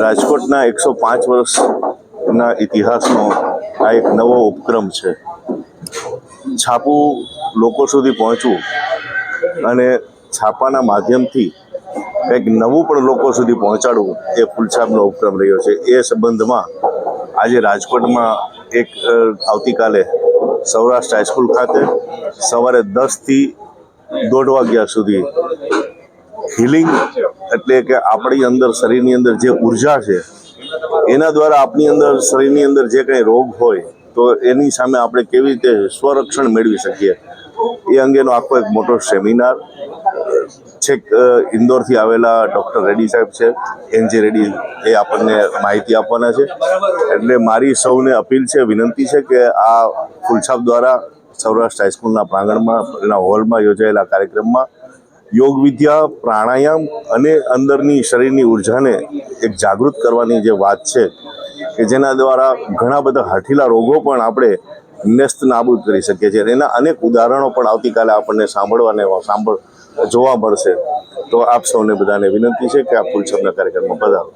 રાજકોટના એકસો પાંચ વર્ષના ઇતિહાસનો આ એક નવો ઉપક્રમ છે. છાપું લોકો સુધી પહોંચવું અને છાપાના માધ્યમથી કંઈક નવું પણ લોકો સુધી પહોંચાડવું એ ફૂલછાપનો ઉપક્રમ રહ્યો છે. એ સંબંધમાં આજે રાજકોટમાં એક આવતીકાલે સૌરાષ્ટ્ર હાઈસ્કૂલ ખાતે સવારે દસથી દોઢ વાગ્યા સુધી હિલિંગ એટલે કે આપણી અંદર શરીરની અંદર જે ઊર્જા છે, એના દ્વારા આપણી અંદર શરીરની અંદર જે કંઈ રોગ હોય, તો એની સામે આપણે કેવી રીતે સ્વરક્ષણ મેળવી શકીએ? એ અંગેનો આખો એક મોટો સેમિનાર. છેક ઇન્દોરથી આવેલા ડૉક્ટર રેડ્ડી સાહેબ છે. એનજી રેડ્ડી એ આપણને માહિતી આપવાના છે. એટલે મારી સૌને અપીલ છે, વિનંતી છે કે આ ફૂલછાપ દ્વારા સૌરાષ્ટ્ર હાઈસ્કૂલના પ્રાંગણમાં, એના હોલમાં યોજાયેલા કાર્યક્રમમાં યોગ વિદ્યા, પ્રાણાયામ અને અંદરની શરીરની ઉર્જાને એક જાગૃત કરવાની જે વાત છે કે જેના દ્વારા ઘણા બધા હઠીલા રોગો પણ આપણે નેસ્ત નાબૂદ કરી શકીએ છીએ. એના અનેક ઉદાહરણો પણ આવતીકાલે આપણને સાંભળવાને સાંભળ જોવા મળશે. તો આપ સૌને બધાને વિનંતી છે કે આ ફૂલછબના કાર્યક્રમમાં પધારો.